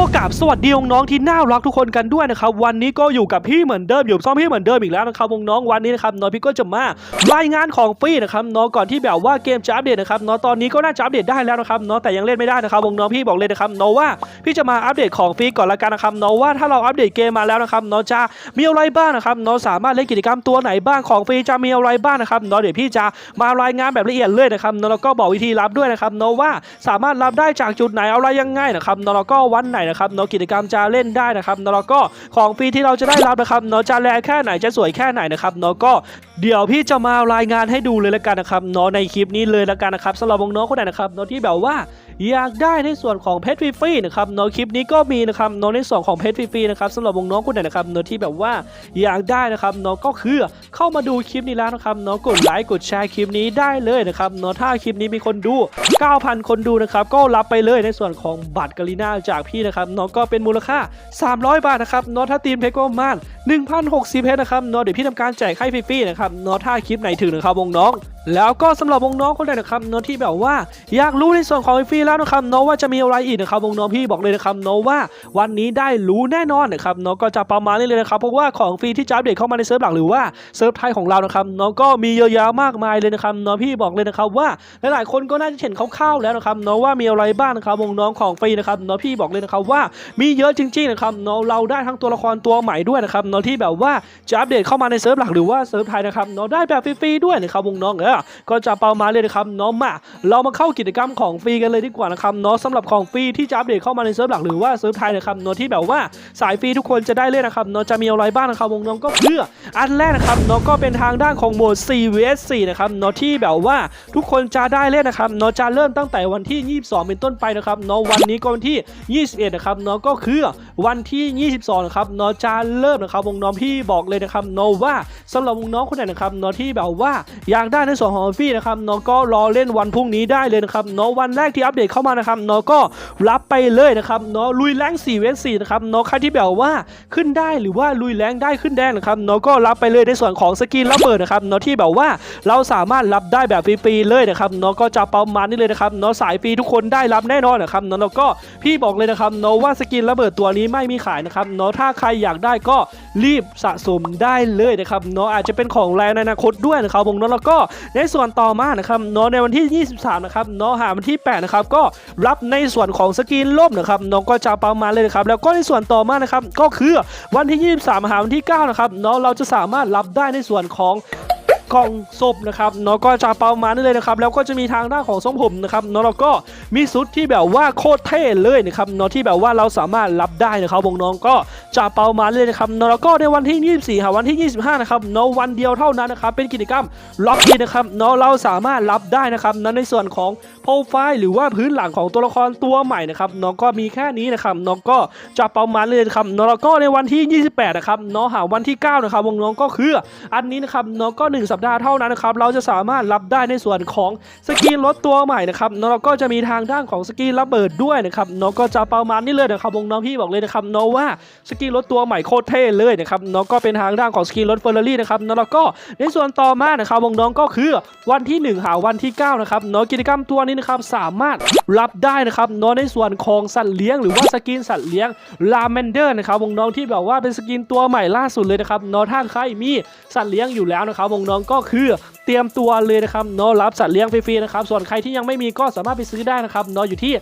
กับสวัสดีน้องๆที่น่ารักทุกคนกันด้วยนะครับวันนี้ก็อยู่กับพี่เหมือนเดิมอยู่ซ่อมพี่เหมือนเดิมอีกแล้วนะครับน้องๆวันนี้นะครับน้องพี่ก็จะมารายงานของฟรีนะครับน้องก่อนที่แบบว่าเกมจะอัปเดตนะครับน้องตอนนี้ก็น่าจะอัปเดตได้แล้วนะครับน้องแต่ยังเล่นไม่ได้นะครับน้องพี่บอกเลยนะครับน้องว่าพี่จะมาอัปเดตของฟรีก่อนละกันนะครับน้องว่าถ้าเราอัปเดตเกมมาแล้วนะครับน้องจะมีอะไรบ้างนะครับน้องสามารถเล่นกิจกรรมตัวไหนบ้างของฟรีจะมีอะไรบ้างนะครับน้องเดี๋ยวพี่จะมารายงานแบบละเอียดเลยนะครับน้องแล้วก็บอกวิธีรับด้วยนะครับน้องว่าสามารถรับได้จากจุดไหนอะไรยังไงนะครับน้องแล้วก็วันไหนนะครับน้องกิจกรรมจะเล่นได้นะครับน้องแล้วก็ของฟรีที่เราจะได้รับนะครับน้องจะแรงแค่ไหนจะสวยแค่ไหนนะครับน้องก็เดี๋ยวพี่จะมารายงานให้ดูเลยละกันนะครับน้องในคลิปนี้เลยละกันนะครับสำหรับน้องคนไหนนะครับน้องที่แบบว่า อยากได้ในส่วนของเพชรฟรีๆนะครับเนาะคลิปนี้ก็มีนะครับเนาะในส่วนของเพชรฟรีๆนะครับสำหรับวงน้องคนไหนนะครับเนาะที่แบบว่าอยากได้นะครับเนาะก็คือเข้ามาดูคลิปนี้แล้วนะครับเนาะกดไลค์กดแชร์คลิปนี้ได้เลยนะครับเนาะถ้าคลิปนี้มีคนดู 9,000 คนดูนะครับก็รับไปเลยในส่วนของบัตรกาลิน่าจากพี่นะครับเนาะก็เป็นมูลค่า 300 บาทนะครับเนาะถ้าตีมเพชรก็ประมาณ1,060เพชรนะครับเนาะเดี๋ยวพี่ทำการแจกให้ฟรีๆนะครับเนาะถ้าคลิปไหนถึงนะครับวงน้อง แล้วก็สำหรับวงน้องคนใดนะครับเนาะที่แบบว่าอยากรู้ในส่วนของฟรีแล้วนะครับเนาะว่าจะมีอะไรอีกนะครับวงน้องพี่บอกเลยนะครับเนาะว่าวันนี้ได้รู้แน่นอนนะครับเนาะก็จะประมาณนี้เลยนะครับเพราะว่าของฟรีที่จะอัปเดตเข้ามาในเซิร์ฟหลักหรือว่าเซิร์ฟไทยของเรานะครับเนาะก็มีเยอะแยะมากมายเลยนะครับเนาะพี่บอกเลยนะครับว่าหลายๆคนก็น่าจะเห็นคร่าวๆแล้วนะครับเนาะว่ามีอะไรบ้างนะครับวงน้องของฟรีนะครับเนาะพี่บอกเลยนะครับว่ามีเยอะจริงๆนะครับเนาะเราได้ทั้งตัวละครตัวใหม่ด้วยนะครับเนาะที่แบบว่าจะอัปเดตเข้ามาในเซิร์ฟหลักหรือว่าเซิร์ฟไทยนะครับเนาะได้แบบฟรีๆด้วยนะครับวงน้องเออก็จะประมาณเลยนะครับเนาะมาเรามาเข้ากิจกรรมของฟรีกันเลยดีกว่านะครับเนาะสำหรับของฟรีที่จะอัปเดตเข้ามาในเซิร์ฟหลักหรือว่าเซิร์ฟไทยนะครับเนาะที่แบบว่าสายฟรีทุกคนจะได้เล่นนะครับเนาะจะมีอะไรบ้างนะครับวงน้องก็คืออันแรกนะครับเนาะก็เป็นทางด้านของโหมด4 vs 4นะครับเนาะที่แบบว่าทุกคนจะได้เล่นนะครับเนาะจะเริ่มตั้งแต่วันที่ 22 เป็นต้นไปนะครับเนาะวันนี้ก็วันที่ 21 นะครับเนาะก็คือวันที่ 22 นะครับเนาะจะเริ่มนะครับวงน้องพี่บอกเลยนะครับเนาะว่าสำหรับวงน้องคนไหนนะครับเนาะที่แบบว่าอยากได้ในส่วนของฟรีนะครับเนาะก็รอเล่นวันพรุ่งนี้ได้เลยนะครับเนาะวันแรกที่อัปเดตเข้ามานะครับเนาะก็รับไปเลยนะครับเนาะลุยแรง4เวส4นะครับเนาะใครที่แบบว่าขึ้นได้หรือว่าลุยแรงได้ขึ้นแดงนะครับเนาะก็รับไปเลยในส่วนของสกินระเบิดนะครับเนาะที่แบบว่าเราสามารถรับได้แบบฟรีๆเลยนะครับเนาะก็จะประมาณนี้เลยนะครับเนาะสายฟรีทุกคนได้รับแน่นอนนะครับเนาะแล้วก็พี่บอกเลยนะครับเนาะว่าสกินระเบิดตัวนี้ไม่มีขายนะครับเนาะถ้าใครอยากได้ก็รีบสะสมได้เลยนะครับเนาะอาจจะเป็นของแรงในอนาคตด้วยนะครับวงเนาะแล้วก็ในส่วนต่อมานะครับเนาะในวันที่ 23นะครับเนาะหาวันที่8นะครับก็รับในส่วนของสกรีนล่มนะครับน้องก็จะประมาณเลยนะครับแล้วก็ในส่วนต่อมานะครับก็คือวันที่ 23 หาวันที่ 9 นะครับน้องเราจะสามารถรับได้ในส่วนของ กล่องศพนะครับเนาะก็จะประมาณนี้เลยนะครับแล้วก็จะมีทางด้านของทรงผมนะครับเนาะแล้วก็มีชุดที่แบบว่าโคตรเท่เลยนะครับเนาะที่แบบว่าเราสามารถรับได้นะครับวงน้องก็จะประมาณนี้เลยนะครับเนาะแล้วก็ในวันที่ 24หาวันที่ 25นะครับเนาะวันเดียวเท่านั้นนะครับเป็นกิจกรรมล็อกอินนะครับเนาะเราสามารถรับได้นะครับเนาะในส่วนของโปรไฟล์หรือว่าพื้นหลังของตัวละครตัวใหม่นะครับเนาะก็มีแค่นี้นะครับเนาะก็จะประมาณเลยนะครับเนาะแล้วก็ในวันที่ 28 นะครับเนาะหาวันที่ 9 นะครับวงน้องก็คืออันนี้นะครับเนาะก็1สัปดาห์เท่านั้นนะครับเราจะสามารถรับได้ในส่วนของสกินรถตัวใหม่นะครับเนาะก็จะมีทางด้านของสกินระเบิดด้วยนะครับเนาะก็จะประมาณนี้เลยนะครับวงน้องพี่บอกเลยนะครับเนาะว่าสกินรถตัวใหม่โคตรเท่เลยนะครับเนาะก็เป็นทางด้านของสกินรถเฟอร์รารี่นะครับเนาะแล้วก็ในส่วนต่อมานะครับวงน้องก็คือวันที่ 1 หาวันที่ 9 นะครับเนาะกิจกรรมตัวนี้นะครับสามารถรับได้นะครับเนาะในส่วนของสัตว์เลี้ยงหรือว่าสกินสัตว์เลี้ยงลาเมนเดอร์นะครับวงน้องที่แบบว่าเป็นสกินตัวใหม่ล่าสุดเลยนะครับเนาะถ้าใครมีสัตว์เลี้ยงอยู่แล้วนะครับวงน้องก็คือ ตรียมตัวเลยนะครับเนาะรับสัตว์เลี้ยงฟรีๆนะครับส่วนใครที่ยังไม่มีก็สามารถไปซื้อได้นะครับเนาะอยู่ที่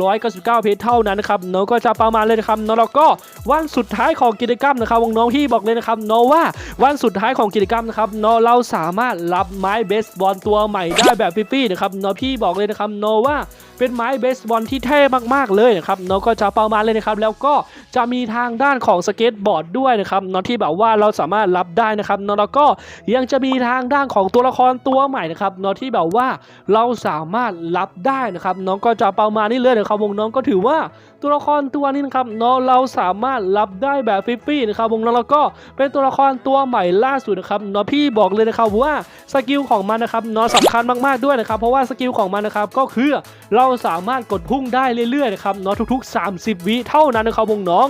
199 เพชรเท่านั้นนะครับเนาะก็จะประมาณเลยนะครับเนาะแล้วก็วันสุดท้ายของกิจกรรมนะครับวงน้องพี่บอกเลยนะครับเนาะว่าวันสุดท้ายของกิจกรรมนะครับเนาะเราสามารถรับไม้เบสบอลตัวใหม่ได้แบบฟรีๆนะครับเนาะพี่บอกเลยนะครับเนาะว่าเป็นไม้เบสบอลที่เท่มากๆเลยนะครับเนาะก็จะประมาณเลยนะครับแล้วก็จะมีทางด้านของสเก็ตบอร์ดด้วยนะครับเนาะที่แบบว่าเราสามารถรับได้นะครับเนาะแล้วก็ยังจะมีทางด้านของตัวละครตัวใหม่นะครับเนาะที่แบบว่าเราสามารถรับได้นะครับน้องก็จะประมาณนี้เลยนะครับวงน้องก็ถือว่าตัวละครตัวนี้นะครับเนาะเราสามารถรับได้แบบฟรีๆนะครับวงน้องแล้วก็เป็นตัวละครตัวใหม่ล่าสุดนะครับเนาะพี่บอกเลยนะครับว่าสกิลของมันนะครับเนาะสำคัญมากๆด้วยนะครับเพราะว่าสกิลของมันนะครับก็คือเราสามารถกดพุ่งได้เรื่อยๆนะครับเนาะทุกๆ 30 วิเท่านั้นนะครับวงน้อง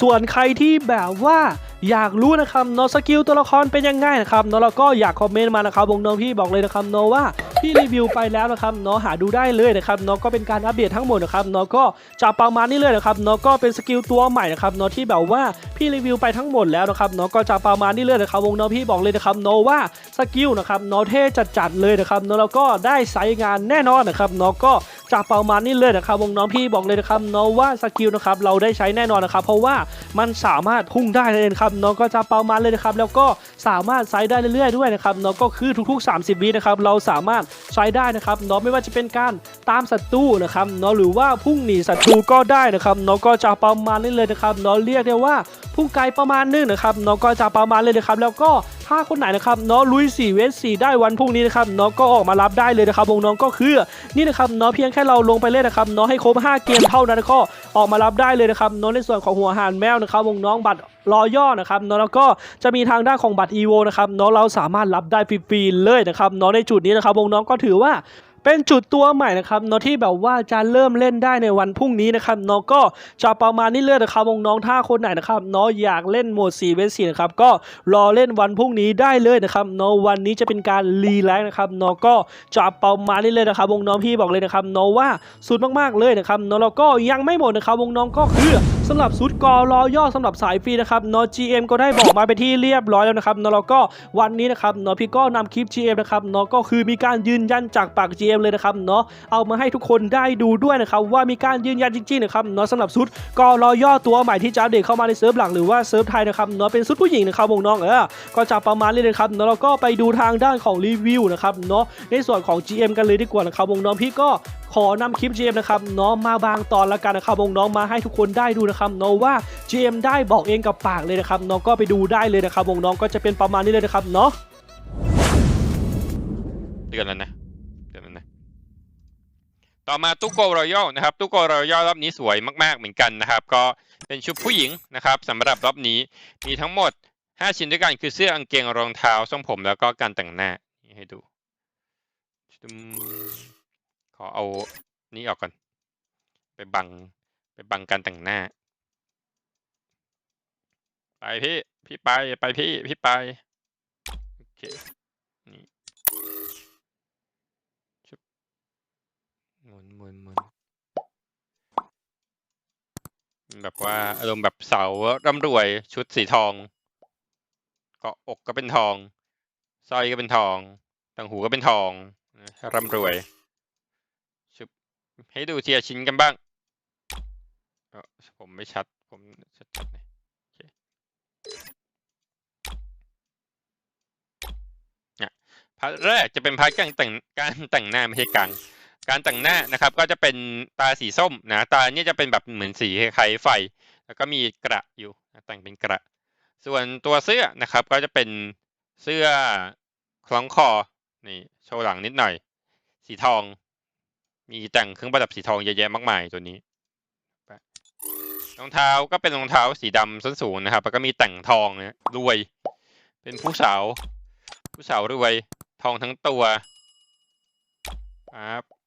ส่วนใครที่แบบว่า อยากรู้นะครับเนาะสกิลตัวละครเป็นยังไงนะครับเนาะแล้วก็อยากคอมเมนต์มานะครับวงน้องพี่บอกเลยนะครับเนาะว่าพี่รีวิวไปแล้วนะครับเนาะหาดูได้เลยนะครับเนาะก็เป็นการอัปเดตทั้งหมดนะครับเนาะก็จะประมาณนี้เลยนะครับเนาะก็เป็นสกิลตัวใหม่นะครับเนาะที่แบบว่าพี่รีวิวไปทั้งหมดแล้วนะครับเนาะก็จะประมาณนี้เลยนะครับวงเนาะพี่บอกเลยนะครับเนาะว่าสกิลนะครับเนาะเท่จัดๆเลยนะครับเนาะแล้วก็ได้ไซส์งานแน่นอนนะครับเนาะก็ จะประมาณนี้เลยนะครับวงน้องพี่บอกเลยนะครับเนาะว่าสกิลนะครับเราได้ใช้แน่นอนนะครับ เพราะว่ามันสามารถพุ่งได้เลยนะครับเนาะก็จะประมาณเลยนะครับ แล้วก็สามารถไซส์ได้เรื่อยๆด้วยนะครับเนาะก็คือทุก ๆ 30 วินะครับเราสามารถใช้ได้นะครับเนาะไม่ว่าจะเป็นการตามศัตรูนะครับเนาะหรือว่าพุ่งหนีศัตรูก็ได้นะครับเนาะก็จะประมาณนี้เลยนะครับเนาะเรียกได้ว่า พุ่งไกลประมาณนึงนะครับเนาะก็จะประมาณเลยนะครับ แล้วก็ถ้าคนไหนนะครับเนาะลุย4เวส4ได้วันพรุ่งนี้นะครับเนาะก็ออกมารับได้เลยนะครับวงน้องก็คือนี่นะครับเนาะเพียงแค่เราลงไปเล่นนะครับเนาะให้ครบ5เกมเท่านั้นก็ออกมารับได้เลยนะครับเนาะในส่วนของหัวหานแมวนะครับวงน้องบัตรรอย่อนะครับเนาะแล้วก็จะมีทางด้านของบัตร EVO นะครับเนาะเราสามารถรับได้ฟรีๆเลยนะครับเนาะในจุดนี้นะครับวงน้องก็ถือว่า เป็นจุดตัวใหม่นะครับเนาะที่แบบว่าจะเริ่มเล่นได้ในวันพรุ่งนี้นะครับเนาะก็จะประมาณนี้เลยนะครับวงน้องถ้าคนไหนนะครับเนาะอยากเล่นโหมด4เวส4นะครับก็รอเล่นวันพรุ่งนี้ได้เลยนะครับเนาะวันนี้จะเป็นการรีแลกซ์นะครับเนาะก็จะประมาณนี้เลยนะครับวงน้องพี่บอกเลยนะครับเนาะว่าสุดมากๆเลยนะครับเนาะแล้วก็ยังไม่หมดนะครับวงน้องก็คือ สำหรับสุดกอรอย่อสำหรับสายฟรีนะครับเนาะ GM ก็ได้บอกมาไปที่เรียบร้อยแล้วนะครับเนาะแล้วก็วันนี้นะครับเนาะพี่ก็นำคลิป GM นะครับเนาะก็คือมีการยืนยันจากปาก GM เลยนะครับเนาะเอามาให้ทุกคนได้ดูด้วยนะครับว่ามีการยืนยันจริงๆนะครับเนาะสำหรับชุดกอรอย่อตัวใหม่ที่จะเดตเข้ามาในเซิร์ฟหลักหรือว่าเซิร์ฟไทยนะครับเนาะเป็นชุดผู้หญิงนะครับวงน้องเออก็จะประมาณนี้เลยครับเนาะแล้วก็ไปดูทางด้านของรีวิวนะครับเนาะในส่วนของ GM กันเลยดีกว่านะครับวงน้องพี่ก็ ขอนำคลิป GM นะครับเนาะมาบางตอนละกันนะครับวงน้องมาให้ทุกคนได้ดูนะครับเนาะว่า GM ได้บอกเองกับปากเลยนะครับเนาะก็ไปดูได้เลยนะครับวงน้องก็จะเป็นประมาณนี้เลยนะครับเนาะเดือนแล้วนะเดือนแล้วนะต่อมาตุกโกรอยัลนะครับตุกโกรอยัลรอบนี้สวยมาก ๆเหมือนกันนะครับ ก็เป็นชุดผู้หญิงนะครับสำหรับรอบนี้มีทั้งหมด 5 ชิ้นด้วยกันคือเสื้อกางเกงรองเท้าทรงผมแล้วก็การแต่งหน้านี่ให้ดู ขอเอานี่ออกก่อน ไปบัง ไปบังการแต่งหน้า ไปพี่ พี่ไป ไปพี่ พี่ไป โอเค นี่หมุนหมุนหมุนแบบว่าอารมณ์แบบเสาร่ำรวยชุดสีทองเกาะอกก็เป็นทองสร้อยก็เป็นทองต่างหูก็เป็นทองนะร่ำรวย ให้ดูเทีละชิ้นกันบ้างออผมไม่ชัด ผมชัดๆหน่อยพาร์ทแรกจะเป็นพาร์ทการแต่งการแต่งหน้าไม่ใช่กลางการแต่งหน้านะครับ ก็จะเป็นตาสีส้มนะตาเนี่ยจะเป็นแบบเหมือนสีคล้ายไฟ แล้วก็มีกระอยู่แต่งเป็นกระ ส่วนตัวเสื้อนะครับ ก็จะเป็นเสื้อคล้องคอนี่โชว์หลังนิดหน่อย สีทอง มีแต่งเครื่องประดับสีทองเยอะแยะมากมายตัวนี้รองเท้าก็เป็นรองเท้าสีดำส้นสูงนะครับ แล้วก็มีแต่งทองนะรวย เป็นผู้สาว ผู้สาวรวย ทองทั้งตัวครับ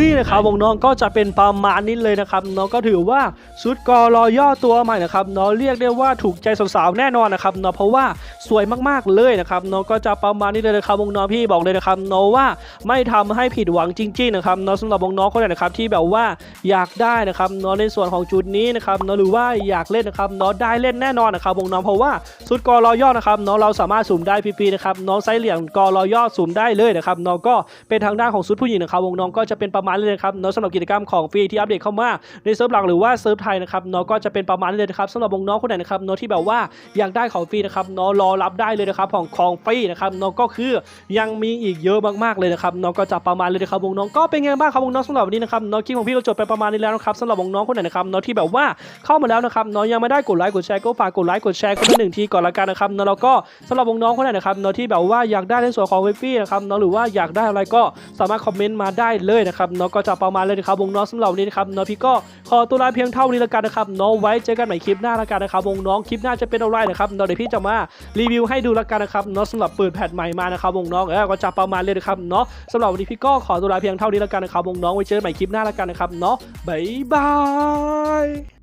นี่นะครับวงน้องก็จะเป็นประมาณนี้เลยนะครับเนาะก็ถือว่าชุดกอรอย่อตัวใหม่นะครับเนาะเรียกได้ว่าถูกใจสาวๆแน่นอนนะครับเนาะเพราะว่าสวยมากๆเลยนะครับเนาะก็จะประมาณนี้เลยนะครับวงน้องพี่บอกเลยนะครับเนาะว่าไม่ทำให้ผิดหวังจริงๆนะครับเนาะสำหรับวงน้องคนไหนนะครับที่แบบว่าอยากได้นะครับเนาะในส่วนของจุดนี้นะครับเนาะหรือว่าอยากเล่นนะครับเนาะได้เล่นแน่นอนนะครับวงน้องเพราะว่าชุดกอรอย่อนะครับเนาะเราสามารถสุ่มได้ฟรีๆนะครับเนาะไซส์เหลี่ยมกอรอย่อสุ่มได้เลยนะครับเนาะก็เป็นทางด้านของชุดผู้หญิงนะครับวงน้องก็จะเป็นประมาณนี้เลยนะครับเนาะสำหรับกิจกรรมของฟรีที่อัปเดตเข้ามาในเซิร์ฟหลักหรือว่าเซิร์ฟไทยนะครับเนาะก็จะเป็นประมาณนี้เลยนะครับสำหรับวงน้องคนไหนนะครับเนาะที่แบบว่าอยากได้ของฟรีนะครับเนาะรอรับได้เลยนะครับของของฟรีนะครับเนาะก็คือยังมีอีกเยอะมากๆเลยนะครับเนาะก็จะประมาณเลยนะครับวงน้องก็เป็นไงบ้างครับวงน้องสำหรับวันนี้นะครับเนาะคลิปของพี่ก็จบไปประมาณนี้แล้วนะครับสำหรับวงน้องคนไหนนะครับเนาะที่แบบว่าเข้ามาแล้วนะครับเนาะยังไม่ได้กดไลค์กดแชร์ก็ฝากกดไลค์กดแชร์คนละหนึ่งทีก่อนละกันนะครับเนาะแล้วก็สำหรับวงน้องคนไหนนะครับเนาะที่แบบว่าอยากได้ในส่วนของฟรีนะครับเนาะหรือว่าอยากได้อะไรก็สามารถคอมเมนต์มาได้เลยนะครับเนาะก็จะประมาณเลยนะครับวงน้องสำหรับวันนี้นะครับเนาะพี่ก็ขอตัวลาเพียงเท่านี้ละกันนะครับเนาะไว้เจอกันใหม่คลิปหน้าละกันนะครับวงน้องคลิปหน้าจะเป็นอะไรนะครับเนาะเดี๋ยวพี่จะมารีวิวให้ดูละกันนะครับเนาะสำหรับเปิดแพทใหม่มานะครับวงน้องเออก็จะประมาณเลยนะครับเนาะสำหรับวันนี้พี่ก็ขอตัวลาเพียงเท่านี้ละกันนะครับวงน้องไว้เจอกันใหม่คลิปหน้าละกันนะครับเนาะบ๊ายบาย